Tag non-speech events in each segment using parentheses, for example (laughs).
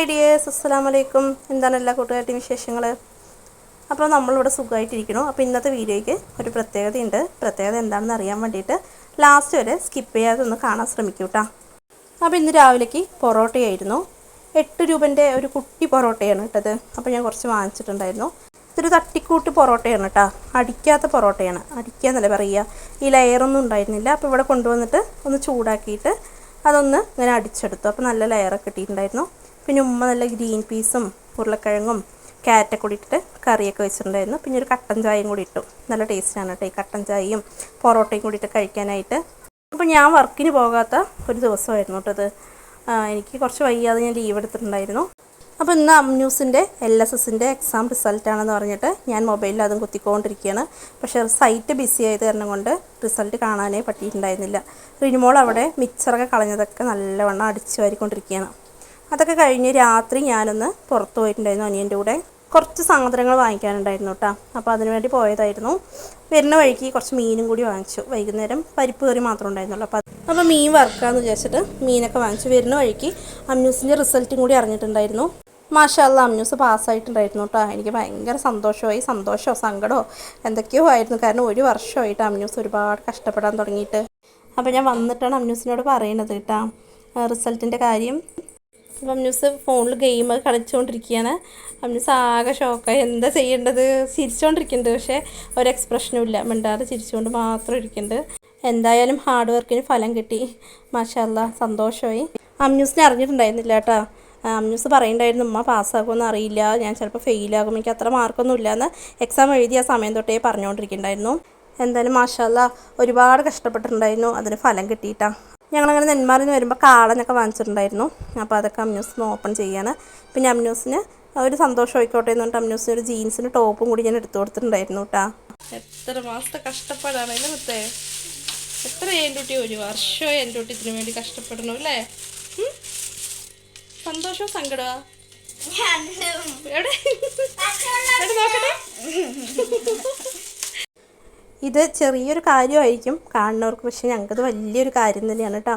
Hi dears അസ്സാം വലൈക്കും എന്താണ് എല്ലാ കൂട്ടുകാരുടെയും വിശേഷങ്ങൾ അപ്പോൾ നമ്മളിവിടെ സുഖമായിട്ടിരിക്കണു അപ്പോൾ ഇന്നത്തെ വീഡിയോയ്ക്ക് ഒരു പ്രത്യേകതയുണ്ട്. പ്രത്യേകത എന്താണെന്ന് അറിയാൻ വേണ്ടിയിട്ട് ലാസ്റ്റ് വരെ സ്കിപ്പ് ചെയ്യാതെ ഒന്ന് കാണാൻ ശ്രമിക്കൂ കേട്ടോ അപ്പോൾ ഇന്ന് രാവിലേക്ക് പൊറോട്ടയായിരുന്നു. എട്ട് രൂപന്റെ ഒരു കുട്ടി പൊറോട്ടയാണ് ഇട്ടത്. അപ്പോൾ ഞാൻ കുറച്ച് വാങ്ങിച്ചിട്ടുണ്ടായിരുന്നു. ഇതൊരു തട്ടിക്കൂട്ട് പൊറോട്ടയാണ് കേട്ടോ അടിക്കാത്ത പൊറോട്ടയാണ്. അടിക്കാന്നല്ലേ പറയുക. ഈ ലെയറൊന്നും ഉണ്ടായിരുന്നില്ല. അപ്പോൾ ഇവിടെ കൊണ്ടുവന്നിട്ട് ഒന്ന് ചൂടാക്കിയിട്ട് അതൊന്ന് ഇങ്ങനെ അടിച്ചെടുത്തു. അപ്പോൾ നല്ല ലെയറൊക്കെ കിട്ടിയിട്ടുണ്ടായിരുന്നു. പിന്നെ ഉമ്മ നല്ല ഗ്രീൻ പീസും ഉരുളക്കിഴങ്ങും ക്യാരറ്റൊക്കെ കൂടി ഇട്ടിട്ട് കറിയൊക്കെ വെച്ചിട്ടുണ്ടായിരുന്നു. പിന്നെ ഒരു കട്ടൻ ചായയും കൂടി ഇട്ടു. നല്ല ടേസ്റ്റാണ് കേട്ടോ ഈ കട്ടൻ ചായയും പൊറോട്ടയും കൂടി ഇട്ട് കഴിക്കാനായിട്ട്. അപ്പോൾ ഞാൻ വർക്കിന് പോകാത്ത ഒരു ദിവസമായിരുന്നു അത് എനിക്ക് കുറച്ച് വയ്യാതെ ഞാൻ ലീവ് എടുത്തിട്ടുണ്ടായിരുന്നു. അപ്പോൾ ഇന്ന് അംന്യൂസിന്റെ എൽ എസ് എസിന്റെ എക്സാം റിസൾട്ടാണെന്ന് പറഞ്ഞിട്ട് ഞാൻ മൊബൈലിൽ അതും കുത്തിക്കൊണ്ടിരിക്കുകയാണ്. പക്ഷേ സൈറ്റ് ബിസി ആയത് കാരണം കൊണ്ട് റിസൾട്ട് കാണാനേ പറ്റിയിട്ടുണ്ടായിരുന്നില്ല. റിനിമോൾ അവിടെ മിക്സറൊക്കെ കളഞ്ഞതൊക്കെ നല്ലവണ്ണം അടിച്ചു വാരിക്കൊണ്ടിരിക്കുകയാണ് അതൊക്കെ കഴിഞ്ഞ് രാത്രി ഞാനൊന്ന് പുറത്ത് പോയിട്ടുണ്ടായിരുന്നു അനിയന്റെ കൂടെ. കുറച്ച് സാധനങ്ങൾ വാങ്ങിക്കാനുണ്ടായിരുന്നു കേട്ടോ. അപ്പോൾ അതിനു വേണ്ടി പോയതായിരുന്നു. വരുന്ന വഴിക്ക് കുറച്ച് മീനും കൂടി വാങ്ങിച്ചു. വൈകുന്നേരം പരിപ്പ് കറി മാത്രം ഉണ്ടായിരുന്നുള്ളൂ. അപ്പോൾ അപ്പോൾ മീൻ വറുക്കാമെന്ന് വിചാരിച്ചിട്ട് മീനൊക്കെ വാങ്ങിച്ചു. വരുന്ന വഴിക്ക് അമ്യൂസിന്റെ റിസൾട്ടും കൂടി അറിഞ്ഞിട്ടുണ്ടായിരുന്നു. മാഷാല്ല അമ്യൂസ് പാസ്സായിട്ടുണ്ടായിരുന്നു കേട്ടോ. എനിക്ക് ഭയങ്കര സന്തോഷമായി. സന്തോഷമോ സങ്കടമോ എന്തൊക്കെയോ ആയിരുന്നു. കാരണം ഒരു വർഷമായിട്ട് അമ്യൂസ് ഒരുപാട് കഷ്ടപ്പെടാൻ തുടങ്ങിയിട്ട്. അപ്പോൾ ഞാൻ വന്നിട്ടാണ് അമ്യൂസിനോട് പറയണത് കേട്ടോ. റിസൾട്ടിന്റെ കാര്യം അപ്പം ന്യൂസ് ഫോണിൽ ഗെയിം കളിച്ചുകൊണ്ടിരിക്കുകയാണ് അമ്മ്യൂസ് ആകെ ഷോക്കായി എന്താ ചെയ്യേണ്ടത്? ചിരിച്ചുകൊണ്ടിരിക്കുന്നുണ്ട് പക്ഷേ ഒരു എക്സ്പ്രഷനും ഇല്ല. മിണ്ടാതെ ചിരിച്ചുകൊണ്ട് മാത്രം ഇരിക്കുന്നുണ്ട്. എന്തായാലും ഹാർഡ് വർക്കിന് ഫലം കിട്ടി. മാഷല്ല സന്തോഷമായി. അമ്യൂസിനെ അറിഞ്ഞിട്ടുണ്ടായിരുന്നില്ല കേട്ടോ. അമ്യൂസ് പറയുന്നുണ്ടായിരുന്നു ഉമ്മ പാസ്സാകുമെന്ന് അറിയില്ല. ഞാൻ ചിലപ്പോൾ ഫെയിലാകും എനിക്ക് അത്ര മാർക്കൊന്നും ഇല്ലയെന്ന് എക്സാം എഴുതിയ സമയം തൊട്ടേ പറഞ്ഞുകൊണ്ടിരിക്കുന്നുണ്ടായിരുന്നു എന്തായാലും മാഷല്ല ഒരുപാട് കഷ്ടപ്പെട്ടിട്ടുണ്ടായിരുന്നു. അതിന് ഫലം കിട്ടിയിട്ടാ. ഞങ്ങളങ്ങനെ നെന്മാറിൽ നിന്ന് വരുമ്പോൾ കാളനൊക്കെ വാങ്ങിച്ചിട്ടുണ്ടായിരുന്നു. അപ്പോൾ അതൊക്കെ അമ്യൂസിന് ഓപ്പൺ ചെയ്യാണ്. പിന്നെ അമ്യൂസിന് ഒരു സന്തോഷം ആയിക്കോട്ടെ എന്ന് പറഞ്ഞിട്ട് അമ്യൂസിന് ഒരു ജീൻസിന് ടോപ്പും കൂടി ഞാൻ എടുത്തു കൊടുത്തിട്ടുണ്ടായിരുന്നു കേട്ടാ എത്ര മാസത്തെ കഷ്ടപ്പാടാണ് അല്ലേ മുത്തേ? എത്ര എന്റെ കുട്ടി ഒരു വർഷമോ എന്റെ കുട്ടി ഇതിനു വേണ്ടി കഷ്ടപ്പെടണു അല്ലേ? സന്തോഷവും സങ്കടമാ എവിടെ നോക്കട്ടെ? (laughs) ഇത് ചെറിയൊരു കാര്യമായിരിക്കും. കാണുന്നവർക്ക് പക്ഷേ ഞങ്ങൾക്കത് വലിയൊരു കാര്യം തന്നെയാണ് കേട്ടോ.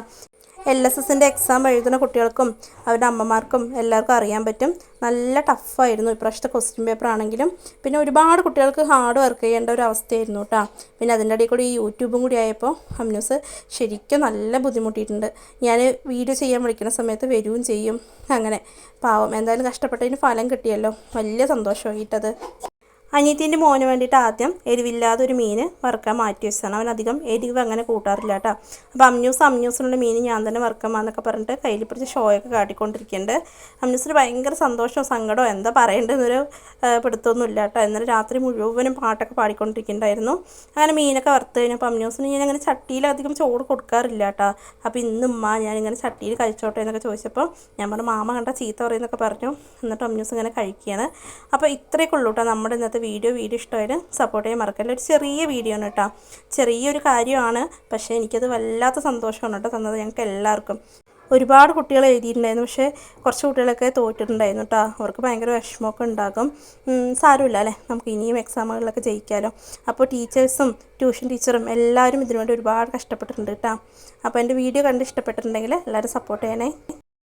എൽ എസ് എസിന്റെ എക്സാം എഴുതുന്ന കുട്ടികൾക്കും അവരുടെ അമ്മമാർക്കും എല്ലാവർക്കും അറിയാൻ പറ്റും. നല്ല ടഫായിരുന്നു ഇപ്രാവശ്യത്തെ ക്വസ്റ്റ്യൻ പേപ്പർ ആണെങ്കിലും പിന്നെ ഒരുപാട് കുട്ടികൾക്ക് ഹാർഡ് വർക്ക് ചെയ്യേണ്ട ഒരു അവസ്ഥയായിരുന്നു കേട്ടോ. പിന്നെ അതിന്റെ ഇടയിൽ കൂടി യൂട്യൂബും കൂടി ആയപ്പോൾ അമ്യൂസ് ശരിക്കും നല്ല ബുദ്ധിമുട്ടിയിട്ടുണ്ട്. ഞാൻ വീഡിയോ ചെയ്യാൻ വിളിക്കുന്ന സമയത്ത് വരികയും ചെയ്യും. അങ്ങനെ. പാവം. എന്തായാലും കഷ്ടപ്പെട്ടതിന് ഫലം കിട്ടിയല്ലോ. വലിയ സന്തോഷമായിട്ടത്. അനിയത്തിന്റെ മോന് വേണ്ടിയിട്ട് ആദ്യം എരിവില്ലാതെ ഒരു മീൻ വറുക്കാൻ മാറ്റി വെച്ചതാണ്. അവൻ അധികം എരിവ് അങ്ങനെ കൂട്ടാറില്ല കേട്ടോ. അപ്പോൾ അമ്യൂസ് അമ്യൂസിനുള്ള മീൻ ഞാൻ തന്നെ വറുക്കാമെന്നൊക്കെ പറഞ്ഞിട്ട് കയ്യിൽ പിടിച്ച് ഷോയൊക്കെ കാട്ടിക്കൊണ്ടിരിക്കുന്നുണ്ട്. അമ്യൂസിന് ഭയങ്കര സന്തോഷമോ സങ്കടമോ എന്താ പറയേണ്ടതെന്നൊരു ആ, പിടുത്തമൊന്നുമില്ല കേട്ടോ. എന്നാലും രാത്രി മുഴുവനും പാട്ടൊക്കെ പാടിക്കൊണ്ടിരിക്കുന്നുണ്ടായിരുന്നു. അങ്ങനെ മീനൊക്കെ വറുത്ത് കഴിഞ്ഞപ്പോൾ അമ്യൂസിന് ഞാൻ അങ്ങനെ ചട്ടിയിൽ അധികം ചോറ് കൊടുക്കാറില്ല കേട്ടോ. അപ്പോൾ ഇന്നും മാ ഞാനിങ്ങനെ ചട്ടിയിൽ കഴിച്ചോട്ടെ എന്നൊക്കെ ചോദിച്ചപ്പോൾ ഞാൻ പറഞ്ഞു മാമ കണ്ട ചീത്ത പറയുന്നൊക്കെ പറഞ്ഞു. എന്നിട്ട് അമ്യൂസ് ഇങ്ങനെ കഴിക്കുകയാണ്. അപ്പോൾ ഇത്രയൊക്കെ ഉള്ളൂ കേട്ടോ നമ്മുടെ ഇന്നത്തെ വീഡിയോ വീഡിയോ ഇഷ്ടമായാലും സപ്പോർട്ട് ചെയ്യാൻ മറക്കല്ല. ഒരു ചെറിയ വീഡിയോ ആണ് കേട്ടോ. ചെറിയൊരു കാര്യമാണ്. പക്ഷേ എനിക്കത് വല്ലാത്ത സന്തോഷമാണ് കേട്ടോ തന്നത് ഞങ്ങൾക്ക് എല്ലാവർക്കും. ഒരുപാട് കുട്ടികൾ എഴുതിയിട്ടുണ്ടായിരുന്നു. പക്ഷേ കുറച്ച് കുട്ടികളൊക്കെ തോറ്റിട്ടുണ്ടായിരുന്നു കേട്ടോ. അവർക്ക് ഭയങ്കര വിഷമമൊക്കെ ഉണ്ടാകും. സാരമില്ല അല്ലേ? നമുക്ക് ഇനിയും എക്സാമുകളിലൊക്കെ ജയിക്കാമല്ലോ അപ്പോൾ ടീച്ചേഴ്സും ട്യൂഷൻ ടീച്ചറും എല്ലാവരും ഇതിനുവേണ്ടി ഒരുപാട് കഷ്ടപ്പെട്ടിട്ടുണ്ട് കേട്ടോ. അപ്പോൾ എന്റെ വീഡിയോ കണ്ട് ഇഷ്ടപ്പെട്ടിട്ടുണ്ടെങ്കിൽ എല്ലാവരും സപ്പോർട്ട് ചെയ്യണേ.